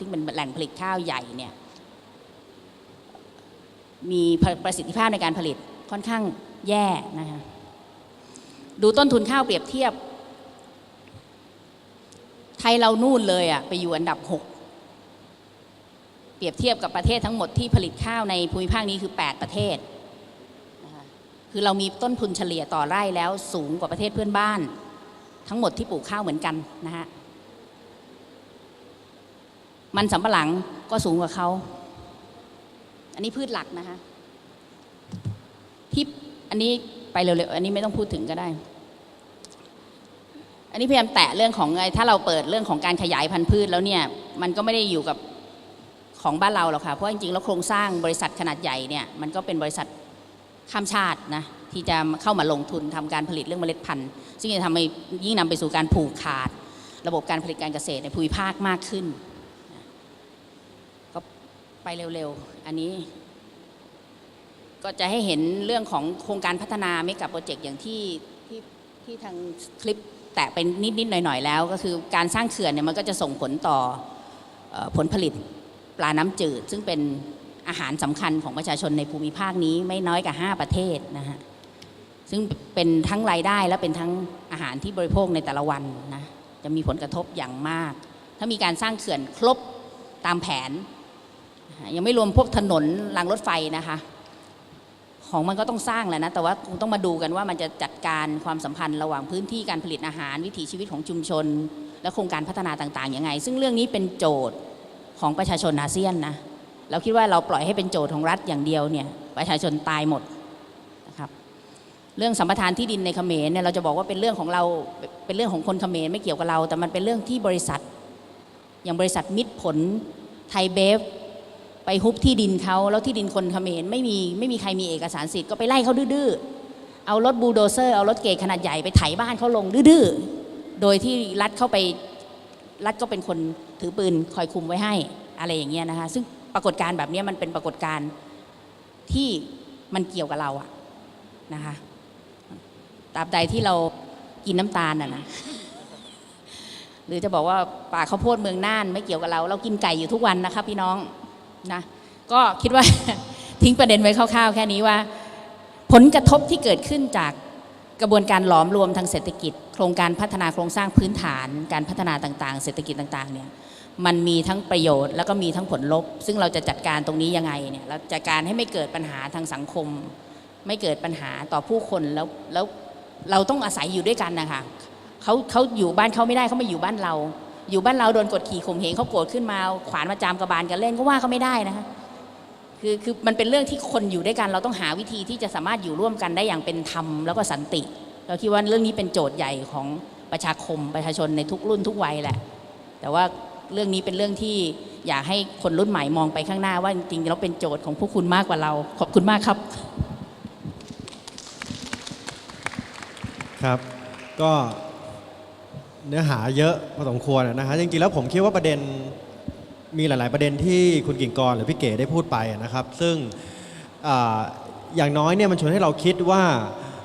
ซึ่เป็นแหล่งผลิตข้าวใหญ่เนี่ยมีประสิทธิภาพในการผลิตค่อนข้างแย่นะคะดูต้นทุนข้าวเปรียบเทียบ ไทยเรานู่นเลยอะไปอยู่อันดับหกเปรียบเทียบกับประเทศทั้งหมดที่ผลิตข้าวในภูมิภาคนี้คือ 8 ประเทศ คือเรามีต้นทุนเฉลี่ยต่อไร่แล้วสูงกว่าประเทศเพื่อนบ้าน ทั้งหมดที่ปลูกข้าวเหมือนกันนะฮะ มันสำปะหลังก็สูงกว่าเขา อันนี้พืชหลักนะคะ ที่อันนี้ไปเร็วๆ อันนี้ไม่ต้องพูดถึงก็ได้ อันนี้พยายามแตะเรื่องของไอ้ถ้าเราเปิดเรื่องของการขยายพันธุ์พืชแล้วเนี่ย มันก็ไม่ได้อยู่กับของบ้านเราหรอกค่ะ เพราะจริงๆ แล้วโครงสร้างบริษัทขนาดใหญ่เนี่ย มันก็เป็นบริษัทข้ามชาตินะที่จะเข้ามาลงทุนทำการผลิตเรื่องเมล็ดพันธุ์ ซึ่งจะทำให้ยิ่งนำไปสู่การผูกขาด ระบบการผลิตการเกษตรในภูมิภาคมากขึ้น ไปเร็วๆ อันนี้ก็จะให้เห็นเรื่องของโครงการพัฒนาเมกะโปรเจกต์อย่างที่ที่ที่ทางคลิปแตะไปนิดๆหน่อยๆแล้ว ก็คือการสร้างเขื่อนเนี่ยมันก็จะส่งผลต่ออผลผลิตปลาน้ำจืด ซึ่งเป็นอาหารสำคัญของประชาชนในภูมิภาคนี้ไม่น้อยกว่า5ประเทศนะฮะซึ่งเป็นทั้งรายได้และเป็นทั้งอาหารที่บริโภคในแต่ละวันนะจะมีผลกระทบอย่างมาก ถ้ามีการสร้างเขื่อนครบตามแผน ยังไม่รวมพวกถนนรางรถไฟนะคะ ของมันก็ต้องสร้างแหละนะ แต่ว่าคงต้องมาดูกันว่ามันจะจัดการความสัมพันธ์ระหว่างพื้นที่การผลิตอาหารวิถีชีวิตของชุมชน และโครงการพัฒนาต่างๆยังไง ซึ่งเรื่องนี้เป็นโจทย์ของประชาชนอาเซียนนะเราคิดว่าเราปล่อยให้เป็นโจทย์ของรัฐอย่างเดียวเนี่ยประชาชนตายหมดนะครับเรื่องสัมปทานที่ดินในเขมรเนี่ยเราจะบอกว่าเป็นเรื่องของเราเป็นเรื่องของคนเขมรไม่เกี่ยวกับเรา แต่มันเป็นเรื่องที่บริษัท อย่างบริษัทมิตรผลไทยเบฟ ไปฮุบที่ดินเขาแล้วที่ดินคนเขมรไม่มีไม่มีใครมีเอกสารสิทธิ์ก็ไปไล่เขาดื้อๆเอารถบูโดเซอร์เอารถเกรขนาดใหญ่ไปไถบ้านเขาลงดื้อๆโดยที่รัฐเข้าไปรัฐก็เป็นคนถือปืนคอยคุมไว้ให้อะไรอย่างเงี้ยนะคะซึ่งปรากฏการณ์แบบเนี้ยมันเป็นปรากฏการณ์ที่มันเกี่ยวกับเราอะนะคะตราบใดที่เรากินน้ำตาลอะนะหรือจะบอกว่าป่าข้าวโพดเมืองน่านไม่เกี่ยวกับเรา เรากินไก่อยู่ทุกวันนะคะพี่น้อง นะก็คิดว่าทิ้งประเด็นไว้คร่าวๆ แค่นี้ว่า ผลกระทบที่เกิดขึ้นจากกระบวนการหลอมรวมทางเศรษฐกิจ โครงการพัฒนาโครงสร้างพื้นฐาน การพัฒนาต่างๆ เศรษฐกิจต่างๆเนี่ยมันมีทั้งประโยชน์แล้วก็มีทั้งผลลบ ซึ่งเราจะจัดการตรงนี้ยังไงเนี่ยเราจัดการให้ไม่เกิดปัญหาทางสังคม ไม่เกิดปัญหาต่อผู้คนแล้วแล้วเราต้องอาศัยอยู่ด้วยกันนะคะเขาเขาอยู่บ้านเขาไม่ได้เขามาอยู่บ้านเรา อยู่บ้านเราโดนกดขี่ข่มเหงเขาโกรธขึ้นมาขวานมาจามกระบาลกันเล่นก็ว่าเขาไม่ได้นะคะคือคือมันเป็นเรื่องที่คนอยู่ด้วยกัน เราต้องหาวิธีที่จะสามารถอยู่ร่วมกันได้อย่างเป็นธรรมแล้วก็สันติ เราคิดว่าเรื่องนี้เป็นโจทย์ใหญ่ของประชาคมประชาชนในทุกรุ่นทุกวัยแหละ แต่ว่าเรื่องนี้เป็นเรื่องที่อยากให้คนรุ่นใหม่มองไปข้างหน้าว่าจริงๆแล้วเป็นโจทย์ของพวกคุณมากกว่าเรา ขอบคุณมากครับ ครับ ก็ เนื้อหาเยอะพอสมควรนะฮะจริงๆแล้วผมคิดว่าประเด็นมีหลาย ๆ ประเด็นที่คุณกิ่งกรหรือพี่เก๋ได้พูดไปนะครับ ซึ่งออย่างน้อยเนี่ยมันชวนให้เราคิดว่า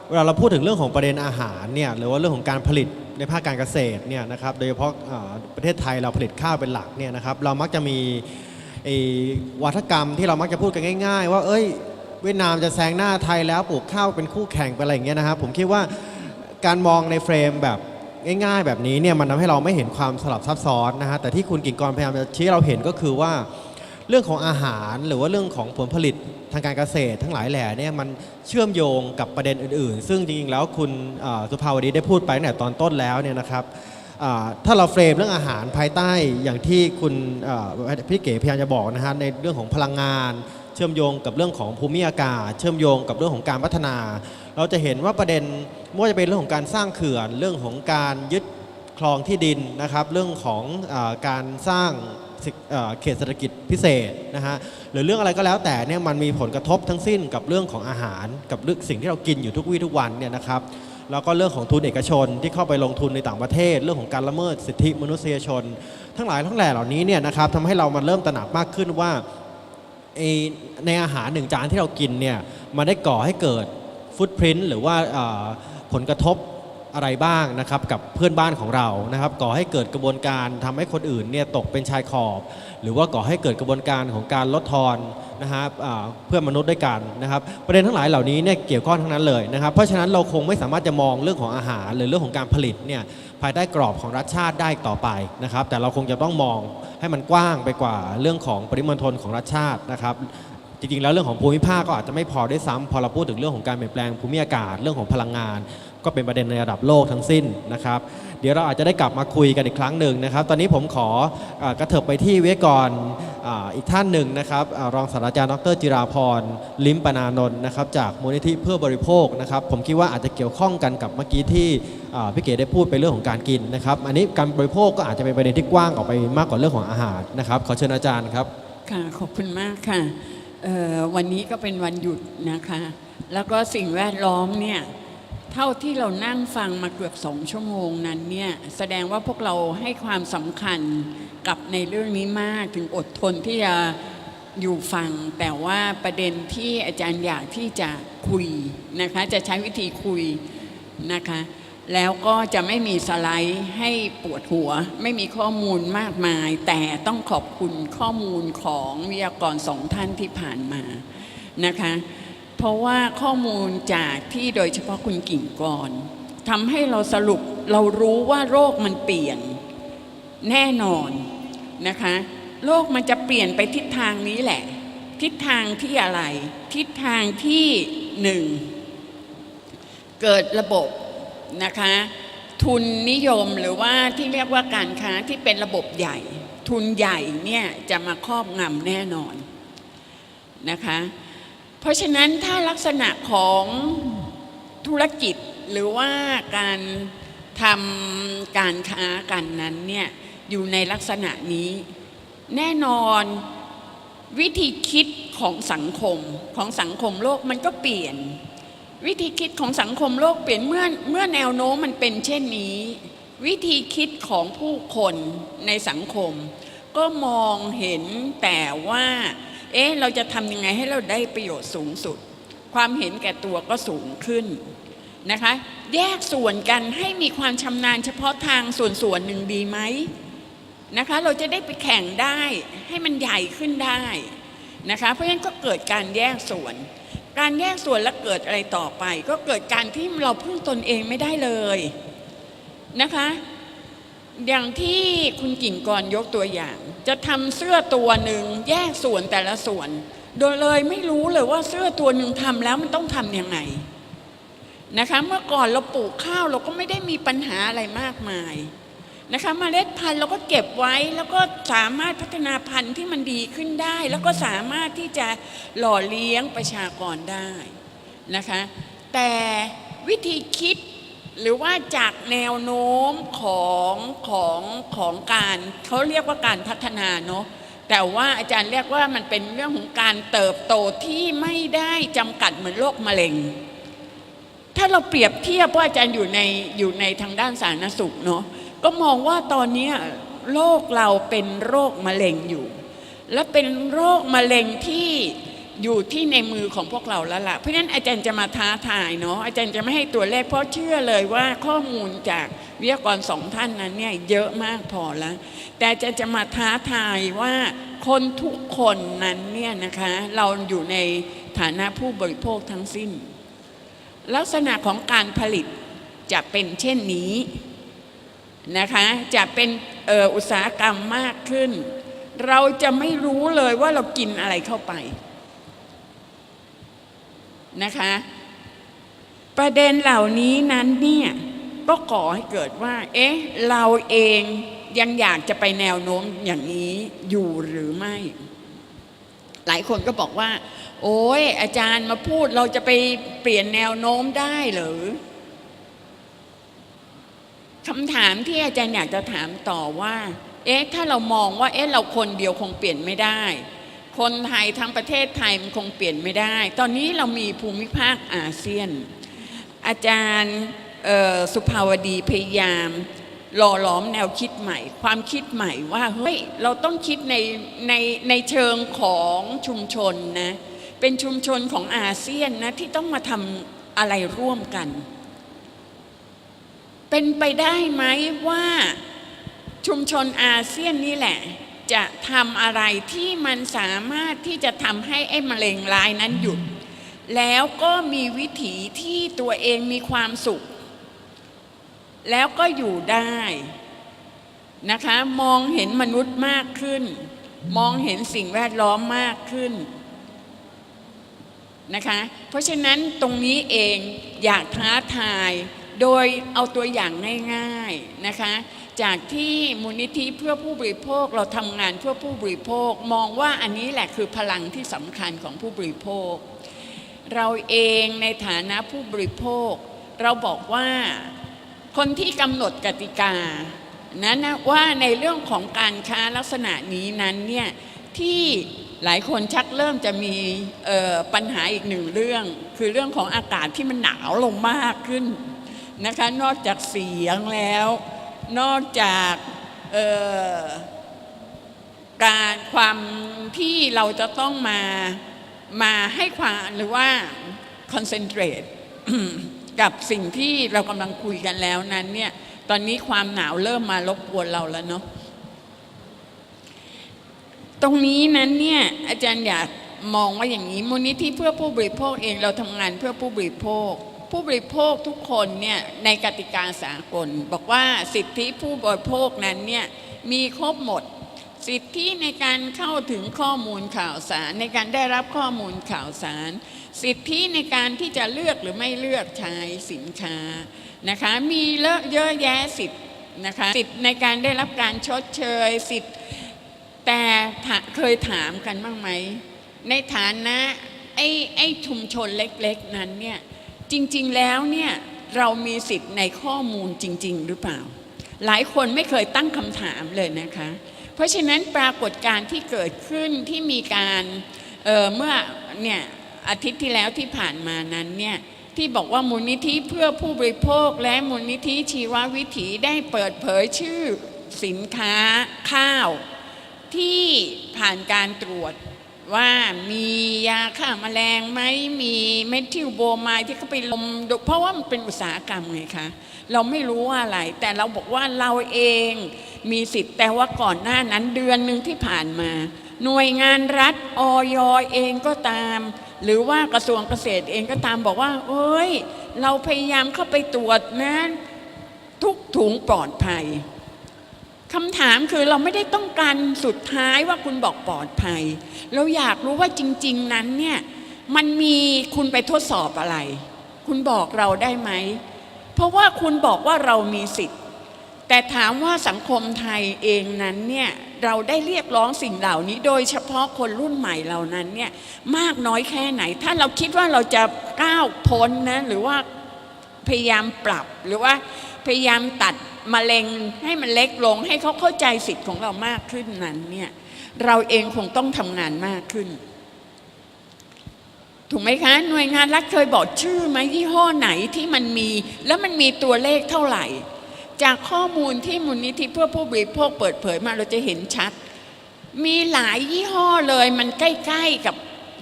เวลาเราพูดถึงเรื่องของประเด็นอาหารเนี่ยหรือว่าเรื่องของการผลิตในภาคการเกษตรเนี่ยนะครับโดยเฉพาะประเทศไทยเราผลิตข้าวเป็นหลักเนี่ยนะครับเรามักจะมีวัฒกรรมที่เรามักจะพูดกันง่าย ๆ ว่าเอ้ยเวียดนามจะแซงหน้าไทยแล้วปลูกข้าวเป็นคู่แข่งเป็นอะไรอย่างเงี้ยนะครับผมคิดว่าการมองในเฟรมแบบ ง่าย ๆ แบบนี้เนี่ยมันทำให้เราไม่เห็นความสลับซับซ้อนนะฮะแต่ที่คุณกิ่งกรพยายามจะชี้เราเห็นก็คือว่า เรื่องของอาหารหรือว่าเรื่องของผลผลิตทางการเกษตร ทั้งหลายแหล่เนี่ยมันเชื่อมโยงกับประเด็นอื่น ๆ ซึ่งจริงๆแล้วคุณสุภาวดีได้พูดไปตั้งแต่ตอนต้นแล้วเนี่ยนะครับถ้าเราเฟรมเรื่องอาหารภายใต้อย่างที่คุณพี่เก๋พยายามจะบอกนะฮะในเรื่องของพลังงาน เชื่อมโยงกับเรื่องของภูมิอากาศ เชื่อมโยงกับเรื่องของการพัฒนา เราจะเห็นว่าประเด็นไม่ว่าจะเป็นเรื่องของการสร้างเขื่อน เรื่องของการยึดคลองที่ดินนะครับ เรื่องของอการสร้างเขตเศรษฐกิจพิเศษนะฮะหรือเรื่องอะไรก็แล้วแต่เนี่ยมันมีผลกระทบทั้งสิ้นกับเรื่องของอาหาร กับเรื่องสิ่งที่เรากินอยู่ทุกวี่ทุกวันเนี่ยนะครับแล้วก็เรื่องของทุนเอกชนที่เข้าไปลงทุนในต่างประเทศ เรื่องของการละเมิดสิทธิมนุษยชน ทั้งหลายทั้งแหล่เหล่านี้เนี่ยนะครับทำให้เรามันเริ่มตระหนักมากขึ้นว่าในอาหารหนึ่งจานที่เรากินเนี่ยมันได้ก่อให้เกิด ฟุตพิ้นหรือว่าผลกระทบอะไรบ้างนะครับกับเพื่อนบ้านของเรานะครับก่อให้เกิดกระบวนการทำให้คนอื่นเนี่ยตกเป็นชายขอบ หรือว่าก่อให้เกิดกระบวนการของการลดทอนนะฮะอ่าเพื่อนมนุษย์ด้วยกันนะครับ ประเด็นทั้งหลายเหล่านี้เนี่ยเกี่ยวข้องทั้งนั้นเลยนะครับ เพราะฉะนั้นเราคงไม่สามารถจะมองเรื่องของอาหาร หรือเรื่องของการผลิตเนี่ยภายใต้กรอบของรัฐชาติได้ต่อไปนะครับ แต่เราคงจะต้องมองให้มันกว้างไปกว่าเรื่องของปริมณฑลของรัฐชาตินะครับ ริงๆ แล้วเรื่องของภูมิภาคก็อาจจะไม่พอได้วยซ้ำพอเราพูดถึงเรื่องของการเปลี่ยนแปลงภูมิอากาศเรื่องของพลังงาน ก็เป็นประเด็นในระดับโลกทั้งสิ้นนะครับ เดี๋ยวเราอาจจะได้กลับมาคุยกันอีกครั้งหนึ่งนะครับ ตอนนี้ผมขออกระเถิบไปที่วิทยกรอ,อีกท่านหนึ่งนะครับอรองศาสตราจารย์ดรจิราพรลิมปนานนท์นะครับจากมูลนิธิเพื่อบริโภคนะครับ ผมคิดว่าอาจจะเกี่ยวข้องกันกับเมื่อกี้ที่พี่เก๋ได้พูดไปเรื่องของการกินนะครับ อันนี้การบริโภคก็อาจจะเป็นประเด็นที่กว้างออกไปมากกว่าเรื่องของอาหารนะครับ ขอเชิญอาจารย์ครับค่ะขอบคุณมากค่ะ วันนี้ก็เป็นวันหยุดนะคะ แล้วก็สิ่งแวดล้อมเนี่ยเท่าที่เรานั่งฟังมาเกือบสองชั่วโมงนั้นเนี่ยแสดงว่าพวกเราให้ความสำคัญกับในเรื่องนี้มากถึงอดทนที่จะอยู่ฟัง แต่ว่าประเด็นที่อาจารย์อยากที่จะคุยนะคะ จะใช้วิธีคุยนะคะ แล้วก็จะไม่มีสไลด์ให้ปวดหัว ไม่มีข้อมูลมากมาย แต่ต้องขอบคุณข้อมูลของวิทยากรสองท่านที่ผ่านมานะคะ เพราะว่าข้อมูลจากที่โดยเฉพาะคุณกิ่งกรทำให้เราสรุปเรารู้ว่าโรคมันเปลี่ยนแน่นอนนะคะโลกมันจะเปลี่ยนไปทิศทางนี้แหละ ทิศทางที่อะไร ทิศทางที่หนึ่งเกิดระบบ นะคะ ทุนนิยมหรือว่าที่เรียกว่าการค้าที่เป็นระบบใหญ่ ทุนใหญ่เนี่ยจะมาครอบงำแน่นอนนะคะ เพราะฉะนั้นถ้าลักษณะของธุรกิจหรือว่าการทำการค้ากันนั้นเนี่ยอยู่ในลักษณะนี้ แน่นอนวิธีคิดของสังคมของสังคมโลกมันก็เปลี่ยน วิธีคิดของสังคมโลกเปลี่ยนเมื่อเมื่อแนวโน้มมันเป็นเช่นนี้ วิธีคิดของผู้คนในสังคม ก็มองเห็นแต่ว่า เอ๊ะเราจะทำยังไงให้เราได้ประโยชน์สูงสุด ความเห็นแก่ตัวก็สูงขึ้นนะคะ แยกส่วนกันให้มีความชำนาญเฉพาะทางส่วนส่วนหนึ่งดีไหมนะคะเราจะได้ไปแข่งได้ให้มันใหญ่ขึ้นได้นะคะเพราะฉะนั้นก็เกิดการแยกส่วน การแยกส่วนแล้วเกิดอะไรต่อไป ก็เกิดการที่เราพึ่งตนเองไม่ได้เลยนะคะ อย่างที่คุณกิ่งกรยกตัวอย่าง จะทำเสื้อตัวหนึ่งแยกส่วนแต่ละส่วน โดยเลยไม่รู้เลยว่าเสื้อตัวหนึ่งทำแล้วมันต้องทำยังไงนะคะ เมื่อก่อนเราปลูกข้าวเราก็ไม่ได้มีปัญหาอะไรมากมาย นะคะมเมล็ดพันธุ์เราก็เก็บไว้แล้วก็สามารถพัฒนาพันธุ์ที่มันดีขึ้นได้ แล้วก็สามารถที่จะหล่อเลี้ยงประชากรได้นะคะแต่วิธีคิดหรือว่าจากแนวโน้มของของของการเขาเรียกว่าการพัฒนาเนาะแต่ว่าอาจารย์เรียกว่ามันเป็นเรื่องของการเติบโตที่ไม่ได้จำกัดเหมือนโรคมะเร็ง ถ้าเราเปรียบเทียบว่าอาจารย์อยู่ในอยู่ในทางด้านสาธารณสุขเนาะ ก็มองว่าตอนนี้โรคเราเป็นโรคมะเร็งอยู่ และเป็นโรคมะเร็งที่อยู่ที่ในมือของพวกเราแล้วล่ะ เพราะฉะนั้นอาจารย์จะมาท้าทายเนาะอาจารย์จะไม่ให้ตัวเลขเพราะเชื่อเลยว่าข้อมูลจากวิทยากรสองท่านนั้นเนี่ยเยอะมากพอแล้ว แต่อาจารย์จะมาท้าทายว่าคนทุกคนนั้นเนี่ยนะคะ เราอยู่ในฐานะผู้บริโภคทั้งสิ้น ลักษณะของการผลิตจะเป็นเช่นนี้ นะคะจะเป็นอออุตสาหกรรมมากขึ้น เราจะไม่รู้เลยว่าเรากินอะไรเข้าไปนะคะ ประเด็นเหล่านี้นั้นเนี่ยก็ก่อให้เกิดว่า เอ๊ะ เราเองยังอยากจะไปแนวโน้มอย่างนี้อยู่หรือไม่ หลายคนก็บอกว่า โอ้ยอาจารย์มาพูดเราจะไปเปลี่ยนแนวโน้มได้หรือ คำถามที่อาจารย์อยากจะถามต่อว่า เอ๊ะ ถ้าเรามองว่า เอ๊ะ เราคนเดียวคงเปลี่ยนไม่ได้ คนไทยทั้งประเทศไทยมันคงเปลี่ยนไม่ได้ ตอนนี้เรามีภูมิภาคอาเซียน อาจารย์สุภาวดีพยายามหล่อหลอมแนวคิดใหม่ ความคิดใหม่ว่า เฮ้ย เราต้องคิดในในในเชิงของชุมชนนะ เป็นชุมชนของอาเซียนนะที่ต้องมาทำอะไรร่วมกัน เป็นไปได้ไหมว่าชุมชนอาเซียนนี่แหละ จะทำอะไรที่มันสามารถที่จะทำให้ไอ้มะเร็งร้ายนั้นหยุด แล้วก็มีวิถีที่ตัวเองมีความสุข แล้วก็อยู่ได้นะคะมองเห็นมนุษย์มากขึ้น มองเห็นสิ่งแวดล้อมมากขึ้นนะคะเพราะฉะนั้นตรงนี้เองอยากท้าทาย โดยเอาตัวอย่างง่ายๆนะคะ จากที่มูลนิธิเพื่อผู้บริโภคเราทำงานเพื่อผู้บริโภค มองว่าอันนี้แหละคือพลังที่สำคัญของผู้บริโภค เราเองในฐานะผู้บริโภค เราบอกว่าคนที่กำหนดกติกานั้นนะว่าในเรื่องของการค้าลักษณะนี้นั้นเนี่ยที่หลายคนชักเริ่มจะมีปัญหาอีกหนึ่งเรื่อง คือเรื่องของอากาศที่มันหนาวลงมากขึ้น นะคะนอกจากเสียงแล้ว นอกจากการความที่เราจะต้องมามาให้ความหรือว่า concentrate กับสิ่งที่เรากำลังคุยกันแล้วนั้นเนี่ยตอนนี้ความหนาวเริ่มมารบกวนเราแล้วเนาะตรงนี้นั้นเนี่ยอาจารย์อยากมองว่าอย่างนี้มูลนิธิเพื่อผู้บริโภคเองเราทำงานเพื่อผู้บริโภค ผู้บริโภคทุกคนเนี่ยในกติกาสากล บอกว่าสิทธิผู้บริโภคนั้นเนี่ยมีครบหมด สิทธิในการเข้าถึงข้อมูลข่าวสาร ในการได้รับข้อมูลข่าวสาร สิทธิในการที่จะเลือกหรือไม่เลือกใช้สินค้านะคะมีเลอะเยอะแยะสิทธิ์นะคะสิทธิในการได้รับการชดเชยสิทธิแต่เคยถามกันบ้างไหมในฐานะไอ้ไอ้ชุมชนเล็ก ๆ นั้นเนี่ย จริงๆแล้วเนี่ยเรามีสิทธิ์ในข้อมูลจริง ๆ หรือเปล่า หลายคนไม่เคยตั้งคำถามเลยนะคะ เพราะฉะนั้นปรากฏการณ์ที่เกิดขึ้นที่มีการเออเมื่อเนี่ยอาทิตย์ที่แล้วที่ผ่านมานั้นเนี่ยที่บอกว่ามูลนิธิเพื่อผู้บริโภคและมูลนิธิชีววิถีได้เปิดเผยชื่อสินค้าข้าวที่ผ่านการตรวจ ว่ามียาฆ่าแมลงไหมมีเมทิลโบไมด์ที่เขาไปลมดูเพราะว่ามันเป็นอุตสาหกรรมไงคะเราไม่รู้ว่าอะไร แต่เราบอกว่าเราเองมีสิทธิ์แต่ว่าก่อนหน้านั้นเดือนหนึ่งที่ผ่านมา หน่วยงานรัฐออยเองก็ตาม หรือว่ากระทรวงเกษตรเองก็ตามบอกว่า เอ้ย เราพยายามเข้าไปตรวจนะทุกถุงปลอดภัย คำถามคือเราไม่ได้ต้องการสุดท้ายว่าคุณบอกปลอดภัย เราอยากรู้ว่าจริง ๆ นั้นเนี่ยมันมีคุณไปทดสอบอะไร คุณบอกเราได้ไหม เพราะว่าคุณบอกว่าเรามีสิทธิ์ แต่ถามว่าสังคมไทยเองนั้นเนี่ยเราได้เรียกร้องสิ่งเหล่านี้ โดยเฉพาะคนรุ่นใหม่เหล่านั้นเนี่ยมากน้อยแค่ไหน ถ้าเราคิดว่าเราจะก้าวพ้นนะหรือว่าพยายามปรับหรือว่าพยายามตัด มะเร็งให้มันเล็กลง ให้เขาเข้าใจสิทธิ์ของเรามากขึ้นนั้นเนี่ยเราเองคงต้องทำงานมากขึ้น ถูกไหมคะ หน่วยงานรัฐเคยบอกชื่อไหมยี่ห้อไหนที่มันมี แล้วมันมีตัวเลขเท่าไหร่ จากข้อมูลที่มูลนิธิเพื่อผู้บริโภคเปิดเผยมาเราจะเห็นชัด มีหลายยี่ห้อเลยมันใกล้ ๆกับ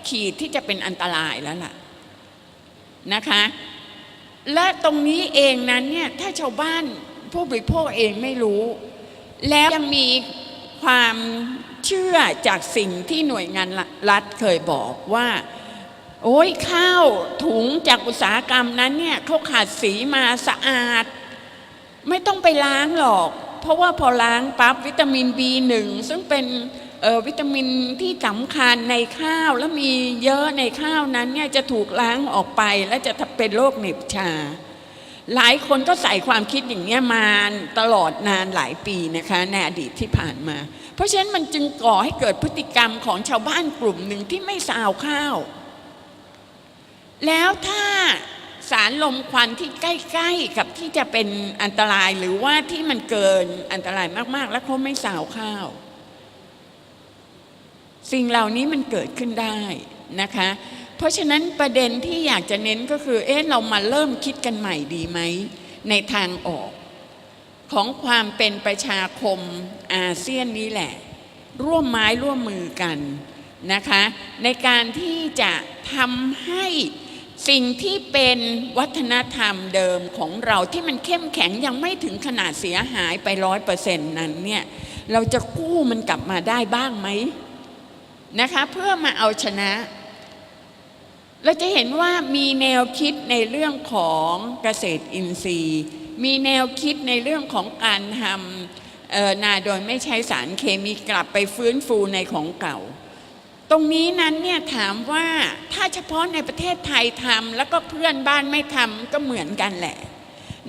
ขีดที่จะเป็นอันตรายแล้วล่ะนะคะ และตรงนี้เองนั้นเนี่ยถ้าชาวบ้าน ผู้บริโภคเองไม่รู้ แล้วยังมีความเชื่อจากสิ่งที่หน่วยงานรัฐเคยบอกว่า โอ้ยข้าวถุงจากอุตสาหกรรมนั้นเนี่ยเขาขาดสีมาสะอาด ไม่ต้องไปล้างหรอก เพราะว่าพอล้างปั๊บวิตามิน B1 ซึ่งเป็นออวิตามินที่สำคัญในข้าวแล้วมีเยอะในข้าวนั้นเนี่ยจะถูกล้างออกไปและจะเป็นโรคเหน็บชา หลายคนก็ใส่ความคิดอย่างนี้ยมาตลอดนานหลายปีนะคะในอดีตที่ผ่านมา เพราะฉะนั้นมันจึงก่อให้เกิดพฤติกรรมของชาวบ้านกลุ่มหนึ่งที่ไม่สาวข้าว แล้วถ้าสารลมควันที่ใกล้ ๆ กับที่จะเป็นอันตรายหรือว่าที่มันเกินอันตรายมากๆ แล้วเขาไม่สาวข้าว สิ่งเหล่านี้มันเกิดขึ้นได้นะคะ เพราะฉะนั้นประเด็นที่อยากจะเน้นก็คือ เอ๊ะเรามาเริ่มคิดกันใหม่ดีไหม ในทางออก ของความเป็นประชาคมอาเซียนนี้แหละ ร่วมไม้ร่วมมือกันนะคะ ในการที่จะทำให้สิ่งที่เป็นวัฒนธรรมเดิมของเราที่มันเข้มแข็งยังไม่ถึงขนาดเสียหายไปร้อยเปอร์เซ็นต์นั้นเนี่ยเราจะกู้มันกลับมาได้บ้างไหมนะคะ เพื่อมาเอาชนะ เราจะเห็นว่ามีแนวคิดในเรื่องของเกษตรอินทรีย์ มีแนวคิดในเรื่องของการทำนาโดยไม่ใช้สารเคมีกลับไปฟื้นฟูในของเก่า ตรงนี้นั้นเนี่ยถามว่าถ้าเฉพาะในประเทศไทยทำแล้วก็เพื่อนบ้านไม่ทำก็เหมือนกันแหละ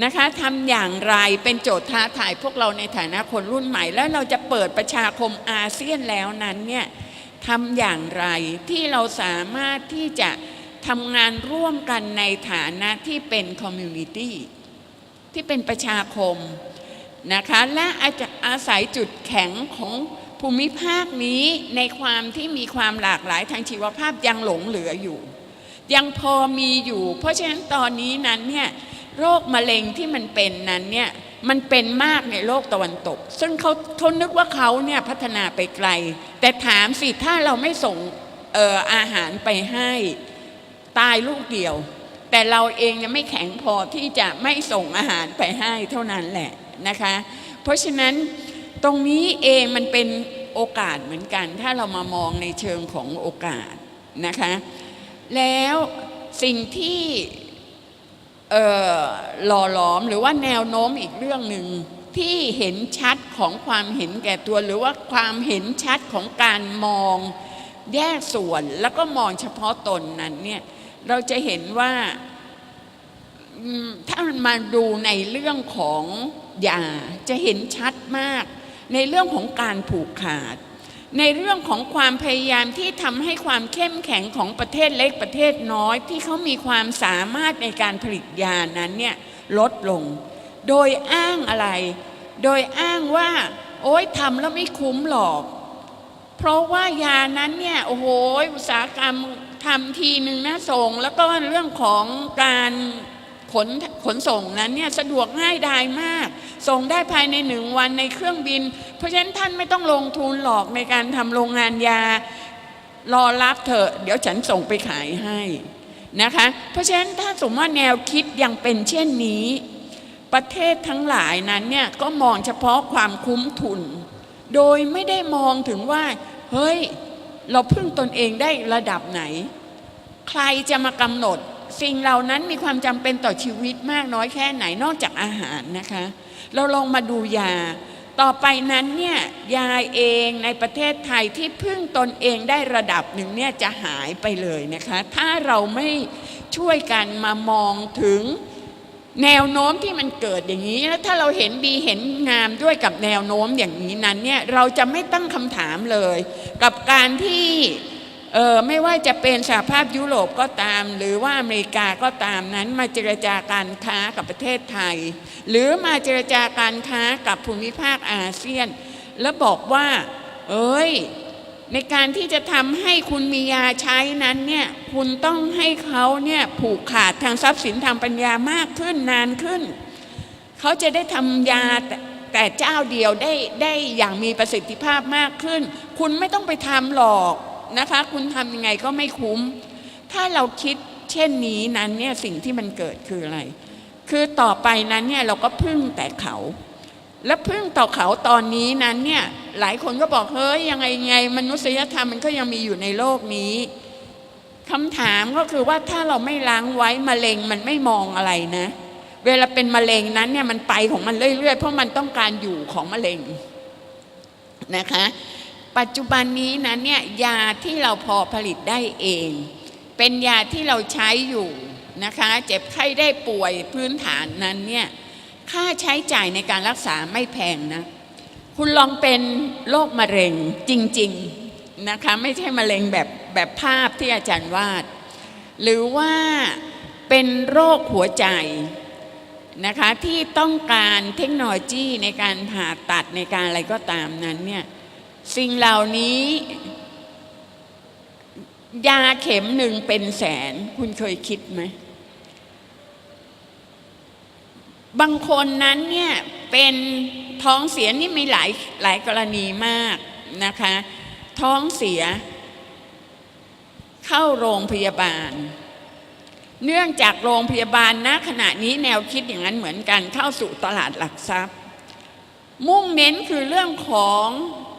นะคะทำอย่างไรเป็นโจทย์ท้าทายพวกเราในฐานะคนรุ่นใหม่ แล้วเราจะเปิดประชาคมอาเซียนแล้วนั้นเนี่ยทำอย่างไรที่เราสามารถที่จะ ทำงานร่วมกันในฐานะที่เป็นคอมมูนิตี้ที่เป็นประชาคมนะคะและอาจจะอาศัยจุดแข็งของภูมิภาคนี้ในความที่มีความหลากหลายทางชีวภาพยังหลงเหลืออยู่ ยังพอมีอยู่ เพราะฉะนั้นตอนนี้นั้นเนี่ยโรคมะเร็งที่มันเป็นนั้นเนี่ยมันเป็นมากในโลกตะวันตก ซึ่งเขาเขานึกว่าเขาเนี่ยพัฒนาไปไกล แต่ถามสิถ้าเราไม่ส่งอออาหารไปให้ ตายลูกเดียว แต่เราเองยังไม่แข็งพอที่จะไม่ส่งอาหารไปให้เท่านั้นแหละนะคะ เพราะฉะนั้นตรงนี้เองมันเป็นโอกาสเหมือนกัน ถ้าเรามามองในเชิงของโอกาสนะคะ แล้วสิ่งที่หล่อหลอมหรือว่าแนวโน้มอีกเรื่องหนึ่งที่เห็นชัดของความเห็นแก่ตัวหรือว่าความเห็นชัดของการมองแยกส่วนแล้วก็มองเฉพาะตนนั้นเนี่ย เราจะเห็นว่าถ้ามันมาดูในเรื่องของยาจะเห็นชัดมาก ในเรื่องของการผูกขาด ในเรื่องของความพยายามที่ทำให้ความเข้มแข็งของประเทศเล็กประเทศน้อย ที่เขามีความสามารถในการผลิตยานั้นเนี่ยลดลง โดยอ้างอะไร โดยอ้างว่า โอ๊ยทำแล้วไม่คุ้มหรอก เพราะว่ายานั้นเนี่ยโอ้โหอุตสาหกรรม ทำทีหนึ่งนะส่ง แล้วก็เรื่องของการขนขนส่งนั้นเนี่ยสะดวกง่ายดายมาก ส่งได้ภายในหนึ่งวันในเครื่องบิน เพราะฉะนั้นท่านไม่ต้องลงทุนหรอกในการทำโรงงานยา รอรับเถอะ เดี๋ยวฉันส่งไปขายให้นะคะ เพราะฉะนั้นถ้าสมมติว่าแนวคิดยังเป็นเช่นนี้ ประเทศทั้งหลายนั้นเนี่ยก็มองเฉพาะความคุ้มทุน โดยไม่ได้มองถึงว่า เฮ้ย เราพึ่งตนเองได้ระดับไหน ใครจะมากำหนด สิ่งเหล่านั้นมีความจำเป็นต่อชีวิตมากน้อยแค่ไหนนอกจากอาหารนะคะ เราลองมาดูยา ต่อไปนั้นเนี่ยยาเองในประเทศไทยที่พึ่งตนเองได้ระดับหนึ่งเนี่ยจะหายไปเลยนะคะ ถ้าเราไม่ช่วยกันมามองถึง แนวโน้มที่มันเกิดอย่างนี้แล้วถ้าเราเห็นดีเห็นงามด้วยกับแนวโน้มอย่างนี้นั้นเนี่ยเราจะไม่ตั้งคำถามเลย กับการที่เออไม่ว่าจะเป็นสหภาพยุโรปก็ตาม หรือว่าอเมริกาก็ตามนั้นมาเจรจาการค้ากับประเทศไทย หรือมาเจรจาการค้ากับภูมิภาคอาเซียน แล้วบอกว่า เอ้ย ในการที่จะทำให้คุณมียาใช้นั้นเนี่ยคุณต้องให้เขาเนี่ยผูกขาดทางทรัพย์สินทางปัญญามากขึ้นนานขึ้น เขาจะได้ทำยาแต่เจ้าเดียวได้ได้อย่างมีประสิทธิภาพมากขึ้น คุณไม่ต้องไปทำหรอกนะคะ คุณทำยังไงก็ไม่คุ้ม ถ้าเราคิดเช่นนี้นั้นเนี่ยสิ่งที่มันเกิดคืออะไร คือต่อไปนั้นเนี่ยเราก็พึ่งแต่เขา และพึ่งต่อเขาตอนนี้นั้นเนี่ยหลายคนก็บอกเฮ้ยยังไงไง มนุษยธรรมมันก็ยังมีอยู่ในโลกนี้คำถามก็คือว่าถ้าเราไม่ล้างไว้มะเร็งมันไม่มองอะไรนะ เวลาเป็นมะเร็งนั้นเนี่ยมันไปของมันเรื่อยๆ เพราะมันต้องการอยู่ของมะเร็งนะคะ ปัจจุบันนี้นั้นเนี่ยยาที่เราพอผลิตได้เอง เป็นยาที่เราใช้อยู่นะคะ เจ็บไข้ได้ป่วยพื้นฐานนั้นเนี่ย ค่าใช้จ่ายในการรักษาไม่แพงนะ คุณลองเป็นโรคมะเร็งจริง ๆนะคะ ไม่ใช่มะเร็งแบบแบบภาพที่อาจารย์วาด หรือว่าเป็นโรคหัวใจนะคะที่ต้องการเทคโนโลยีในการผ่าตัดในการอะไรก็ตามนั้นเนี่ยสิ่งเหล่านี้ ยาเข็มหนึ่งเป็นแสนคุณเคยคิดไหม บางคนนั้นเนี่ยเป็นท้องเสียนี่มีหลายหลายกรณีมากนะคะ ท้องเสีย เข้าโรงพยาบาล เนื่องจากโรงพยาบาลณขณะนี้แนวคิดอย่างนั้นเหมือนกันเข้าสู่ตลาดหลักทรัพย์ มุ่งเน้นคือเรื่องของ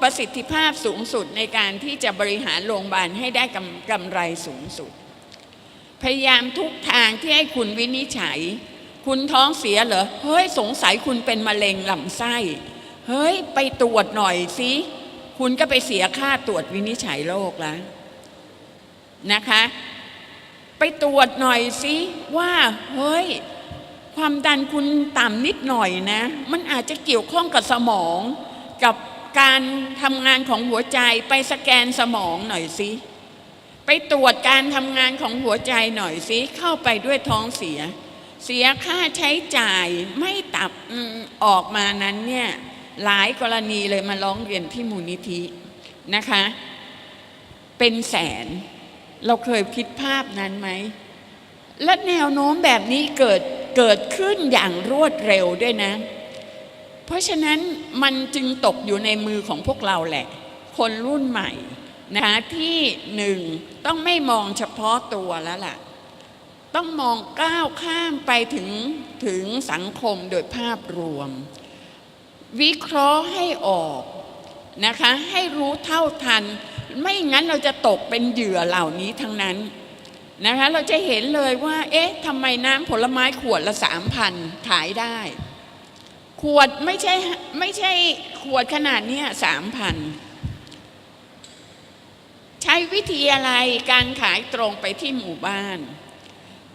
ประสิทธิภาพสูงสุดในการที่จะบริหารโรงพยาบาลให้ได้กำกำไรสูงสุด พยายามทุกทางที่ให้คุณวินิจฉัย คุณท้องเสียเหรอ เฮ้ยสงสัยคุณเป็นมะเร็งลำไส้ เฮ้ยไปตรวจหน่อยสิ คุณก็ไปเสียค่าตรวจวินิจฉัยโรคแล้วนะคะ ไปตรวจหน่อยสิว่า เฮ้ย ความดันคุณต่ำนิดหน่อยนะ มันอาจจะเกี่ยวข้องกับสมอง กับการทำงานของหัวใจไปสแกนสมองหน่อยสิไปตรวจการทำงานของหัวใจหน่อยสิเข้าไปด้วยท้องเสีย เสียค่าใช้จ่ายไม่ตับอออกมานั้นเนี่ยหลายกรณีเลยมาร้องเรียนที่มูลนิธินะคะ เป็นแสน เราเคยคิดภาพนั้นไหม และแนวโน้มแบบนี้เกิดเกิดขึ้นอย่างรวดเร็วด้วยนะ เพราะฉะนั้นมันจึงตกอยู่ในมือของพวกเราแหละ คนรุ่นใหม่นะคะที่หนึ่งต้องไม่มองเฉพาะตัวแล้วล่ะ ต้องมองก้าวข้ามไปถึงถึงสังคมโดยภาพรวม วิเคราะห์ให้ออกนะคะให้รู้เท่าทัน ไม่งั้นเราจะตกเป็นเหยื่อเหล่านี้ทั้งนั้นนะคะเราจะเห็นเลยว่า เอ๊ะทำไมน้ำผลไม้ขวดละสามพันขายได้ ขวดไม่ใช่ไม่ใช่ขวดขนาดเนี้สามพันใช้วิธีอะไรการขายตรงไปที่หมู่บ้าน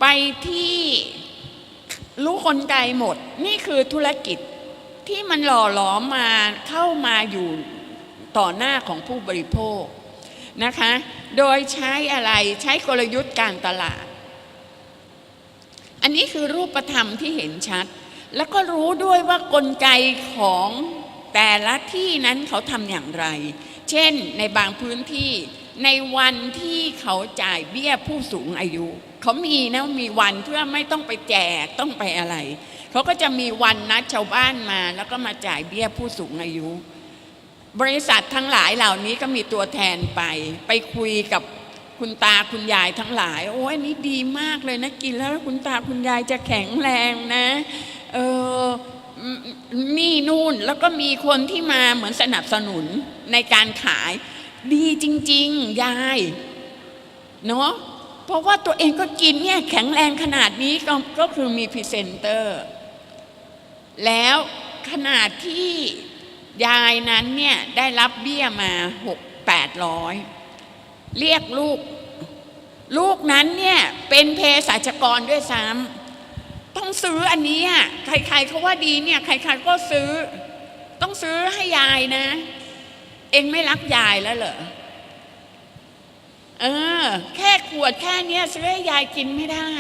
ไปที่รู้คนไกลหมด นี่คือธุรกิจที่มันหล่อหลอมมาเข้ามาอยู่ต่อหน้าของผู้บริโภคนะคะ โดยใช้อะไรใช้กลยุทธ์การตลาด อันนี้คือรูปธรรมที่เห็นชัด แล้วก็รู้ด้วยว่ากลไกของแต่ละที่นั้นเขาทำอย่างไร เช่นในบางพื้นที่ ในวันที่เขาจ่ายเบี้ยผู้สูงอายุ เขามีนะมีวันเพื่อไม่ต้องไปแจกต้องไปอะไร เขาก็จะมีวันนัดชาวบ้านมา แล้วก็มาจ่ายเบี้ยผู้สูงอายุ บริษัททั้งหลายเหล่านี้ก็มีตัวแทนไป ไปคุยกับคุณตาคุณยายทั้งหลาย โอ้ยนนี้ดีมากเลยนะกินแล้วคุณตาคุณยายจะแข็งแรงนะเออนี่นู่นแล้วก็มีคนที่มาเหมือนสนับสนุนในการขาย ดีจริง ๆ ยาย เนาะเพราะว่าตัวเองก็กินเนี่ยแข็งแรงขนาดนี้ก็ก็คือมีพรีเซนเตอร์ แล้วขนาดที่ยายนั้นเนี่ยได้รับเบี้ยมาหกแปดร้อยเรียกลูก ลูกนั้นเนี่ยเป็นเภสัชกรด้วยซ้ำต้องซื้ออันนี้ใครๆเขาว่าดีเนี่ย ใครๆก็ซื้อ ต้องซื้อให้ยายนะ เองไม่รักยายแล้วเหรอ เออ แค่ขวดแค่เนี้ยซื้อให้ยายกินไม่ได้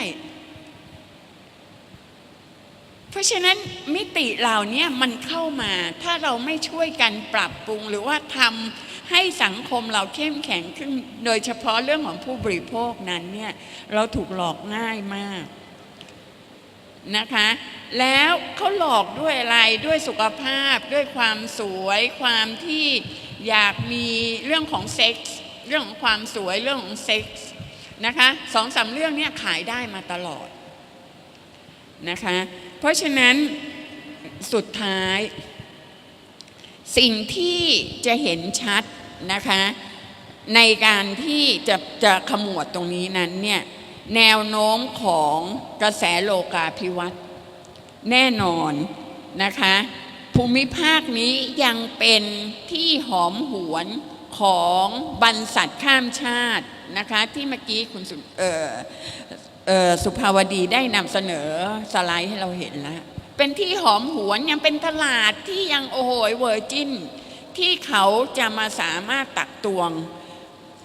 เพราะฉะนั้นมิติเหล่านี้มันเข้ามา ถ้าเราไม่ช่วยกันปรับปรุงหรือว่าทำให้สังคมเราเข้มแข็งขึ้น โดยเฉพาะเรื่องของผู้บริโภคนั้นเนี่ย เราถูกหลอกง่ายมากนะคะ แล้วเขาหลอกด้วยอะไรด้วยสุขภาพด้วยความสวยความที่ อยากมีเรื่องของเซ็กส์เรื่องของความสวยเรื่องของเซ็กส์นะคะสองสามเรื่องเนี้ขายได้มาตลอดนะคะเพราะฉะนั้นสุดท้าย สิ่งที่จะเห็นชัดนะคะในการที่จะจะขมวดตรงนี้นั้นเนี่ยแนวโน้มของกระแสโลกาภิวัตน์แน่นอนนะคะ ภูมิภาคนี้ยังเป็นที่หอมหวนของบรรษัทข้ามชาตินะคะที่เมื่อกี้คุณสุสุภาวดีได้นำเสนอสไลด์ให้เราเห็นแล้วเป็นที่หอมหวนยังเป็นตลาดที่ยังโอ้โหเวอร์จินที่เขาจะมาสามารถตักตวง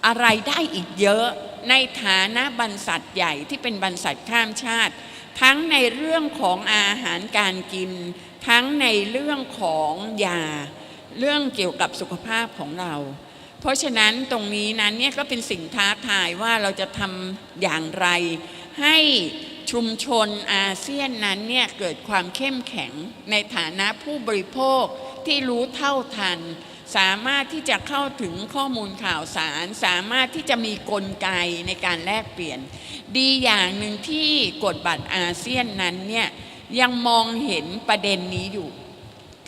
อะไรได้อีกเยอะในฐานะบรรษัทใหญ่ที่เป็นบรรษัทข้ามชาติ ทั้งในเรื่องของอาหารการกิน ทั้งในเรื่องของยาเรื่องเกี่ยวกับสุขภาพของเรา เพราะฉะนั้นตรงนี้นั้นเนี่ยก็เป็นสิ่งท้าทายว่าเราจะทำอย่างไร ให้ชุมชนอาเซียนนั้นเนี่ยเกิดความเข้มแข็งในฐานะผู้บริโภคที่รู้เท่าทัน สามารถที่จะเข้าถึงข้อมูลข่าวสาร สามารถที่จะมีกลไกในการแลกเปลี่ยน ดีอย่างหนึ่งที่กฎบัตรอาเซียนนั้นเนี่ย ยังมองเห็นประเด็นนี้อยู่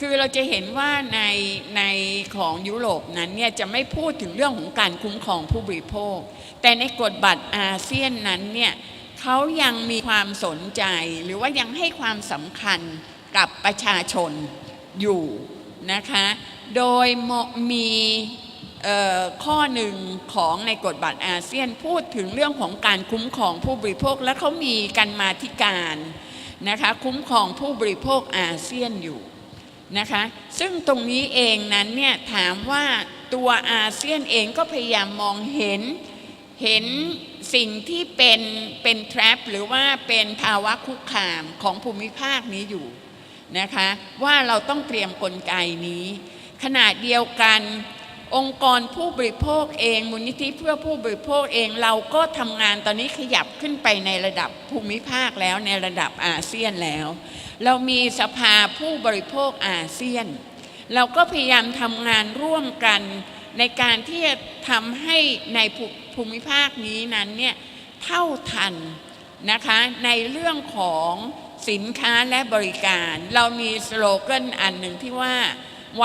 คือเราจะเห็นว่าในในของยุโรปนั้นเนี่ยจะไม่พูดถึงเรื่องของการคุ้มครองผู้บริโภค แต่ในกฎบัตรอาเซียนนั้นเนี่ยเขายังมีความสนใจหรือว่ายังให้ความสำคัญกับประชาชนอยู่นะคะ โดยมีข้อหนึ่งของในกฎบัตรอาเซียนพูดถึงเรื่องของการคุ้มครองผู้บริโภค และเขามีกันมาธิการ นะคะคุ้มครองผู้บริโภคอาเซียนอยู่นะคะซึ่งตรงนี้เองนั้นเนี่ยถามว่าตัวอาเซียนเองก็พยายามมองเห็นเห็นสิ่งที่เป็นเป็น trap หรือว่าเป็นภาวะคุกคามของภูมิภาคนี้อยู่นะคะว่าเราต้องเตรียมกลไกนี้ ขณะเดียวกัน องค์กรผู้บริโภคเองมูลนิธิเพื่อผู้บริโภคเองเราก็ทำงานตอนนี้ขยับขึ้นไปในระดับภูมิภาคแล้วในระดับอาเซียนแล้ว เรามีสภาผู้บริโภคอาเซียน เราก็พยายามทำงานร่วมกันในการที่จะทำให้ในภูมิภาคนี้นั้นเนี่ยเท่าทันนะคะในเรื่องของสินค้าและบริการ เรามีสโลแกนอันหนึ่งที่ว่า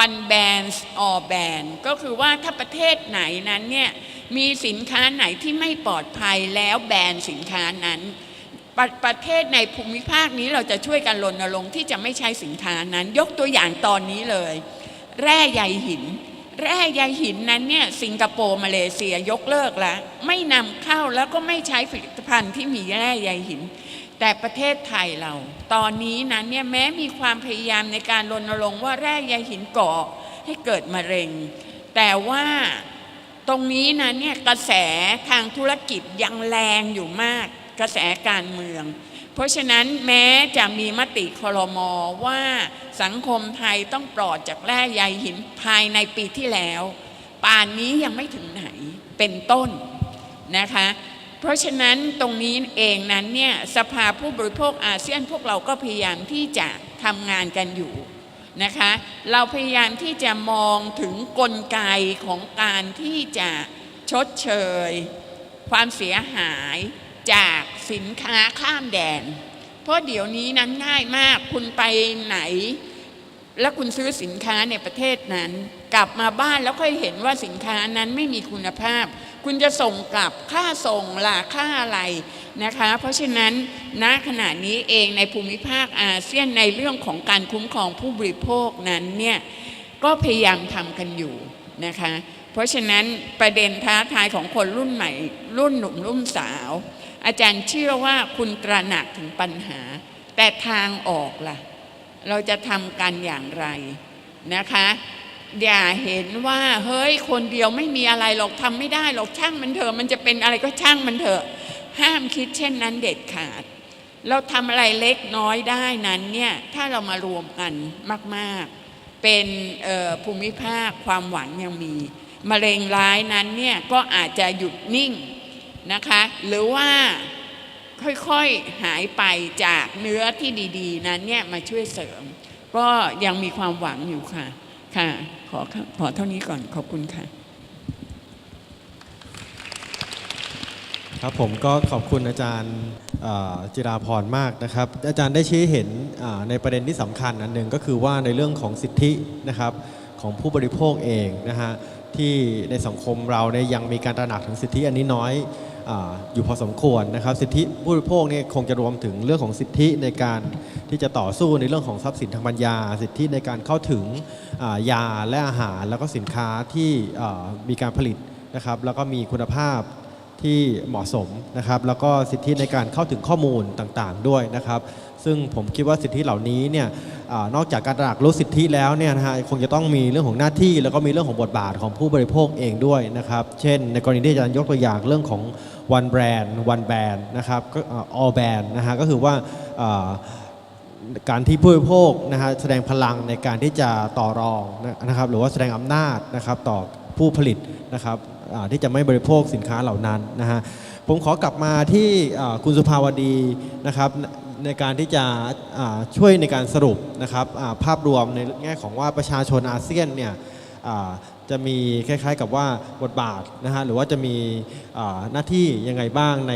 one ban all ban ก็คือว่าถ้าประเทศไหนนั้นเนี่ยมีสินค้าไหนที่ไม่ปลอดภัยแล้วแบนสินค้านั้นปรประเทศในภูมิภาคนี้เราจะช่วยกันรณรงค์ที่จะไม่ใช้สินค้านั้น ยกตัวอย่างตอนนี้เลย แร่ใยหิน แร่ใยหินนั้นเนี่ยสิงคโปร์มาเลเซียยกเลิกแล้วไม่นำเข้าแล้วก็ไม่ใช้ผลิตภัณฑ์ที่มีแร่ใยหิน แต่ประเทศไทยเรา ตอนนี้นั้นเนี่ยแม้มีความพยายามในการรณรงค์ว่าแร่ใยหินก่อให้เกิดมะเร็ง แต่ว่าตรงนี้นั้นเนี่ยกระแสทางธุรกิจยังแรงอยู่มากกระแสการเมือง เพราะฉะนั้นแม้จะมีมติครมว่าสังคมไทยต้องปลอดจากแร่ใยหินภายในปีที่แล้ว ป่านนี้ยังไม่ถึงไหนเป็นต้นนะคะ เพราะฉะนั้นตรงนี้เองนั้นเนี่ยสภาผู้บริโภคอาเซียนพวกเราก็พยายามที่จะทำงานกันอยู่นะคะเราพยายามที่จะมองถึงกลไกของการที่จะชดเชย ความเสียหายจากสินค้าข้ามแดน เพราะเดี๋ยวนี้นั้นง่ายมากคุณไปไหน แล้วคุณซื้อสินค้าในประเทศนั้น กลับมาบ้านแล้วค่อยเห็นว่าสินค้านั้นไม่มีคุณภาพ คุณจะส่งกลับค่าส่งล่ะค่าอะไรนะคะ เพราะฉะนั้นณขณะนี้เองในภูมิภาคอาเซียนในเรื่องของการคุ้มครองผู้บริโภคนั้นเนี่ยก็พยายามทำกันอยู่นะคะ เพราะฉะนั้นประเด็นท้าทายของคนรุ่นใหม่ รุ่นหนุ่มรุ่นสาว อาจารย์เชื่อว่าคุณตระหนักถึงปัญหา แต่ทางออกล่ะ เราจะทำกันอย่างไรนะคะ อย่าเห็นว่าเฮ้ยคนเดียวไม่มีอะไรหรอกทำไม่ได้หรอกช่างมันเถอะมันจะเป็นอะไรก็ช่างมันเถอะ ห้ามคิดเช่นนั้นเด็ดขาด เราทำอะไรเล็กน้อยได้นั้นเนี่ยถ้าเรามารวมกันมากๆ เป็นภูมิภาคความหวังยังมีมะเร็งร้ายนั้นเนี่ยก็อาจจะหยุดนิ่งนะคะ หรือว่าค่อยๆหายไปจากเนื้อที่ดี ๆ นั้นเนี่ยมาช่วยเสริม ก็ยังมีความหวังอยู่ค่ะ ค่ะ อขอเท่านี้ก่อนขอบคุณค่ะ ครับผมก็ขอบคุณอาจารย์จิราพรมากนะครับ อาจารย์ได้ชี้เห็นในประเด็นที่สำคัญอันหนึ่งก็คือว่าในเรื่องของสิทธินะครับของผู้บริโภคเองนะฮะที่ในสังคมเราเนี่ยยังมีการตระหนักถึงสิทธิอันนี้น้อย อยู่พอสมควรนะครับ สิทธิผู้บริโภคเนี่ยคงจะรวมถึงเรื่องของสิทธิในการที่จะต่อสู้ในเรื่องของทรัพย์สินทางปัญญา สิทธิในการเข้าถึงยาและอาหาร แล้วก็สินค้าที่มีการผลิตนะครับ แล้วก็มีคุณภาพที่เหมาะสมนะครับ แล้วก็สิทธิในการเข้าถึงข้อมูลต่างๆ ด้วยนะครับ ซึ่งผมคิดว่าสิทธิเหล่านี้เนี่ยอนอกจากการตระหนักรู้สิทธิแล้วเนี่ยนะฮะคงจะต้องมีเรื่องของหน้าที่ แล้วก็มีเรื่องของบทบาทของผู้บริโภคเองด้วยนะครับ เช่น ในกรณีที่อาจารย์ยกตัวอย่างเรื่องของ one brand one band นะครับก็ all band นะฮะก็คือว่าการที่ผู้บริโภคนะฮะแสดงพลังในการที่จะต่อรองนะครับหรือว่าแสดงอำนาจนะครับต่อผู้ผลิตนะครับที่จะไม่บริโภคสินค้าเหล่านั้นนะฮะผมขอกลับมาที่คุณสุภาวดีนะครับในการที่จะช่วยในการสรุปนะครับภาพรวมในแง่ของว่าประชาชนอาเซียนเนี่ย จะมีคล้ายๆกับว่าบทบาทนะฮะหรือว่าจะมีหน้าที่ยังไงบ้างใน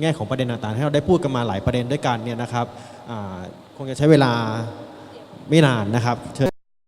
แง่ของประเด็นต่างๆที่เราได้พูดกันมาหลายประเด็นด้วยกันเนี่ยนะครับคงจะใช้เวลาไม่นานนะครับเชิญ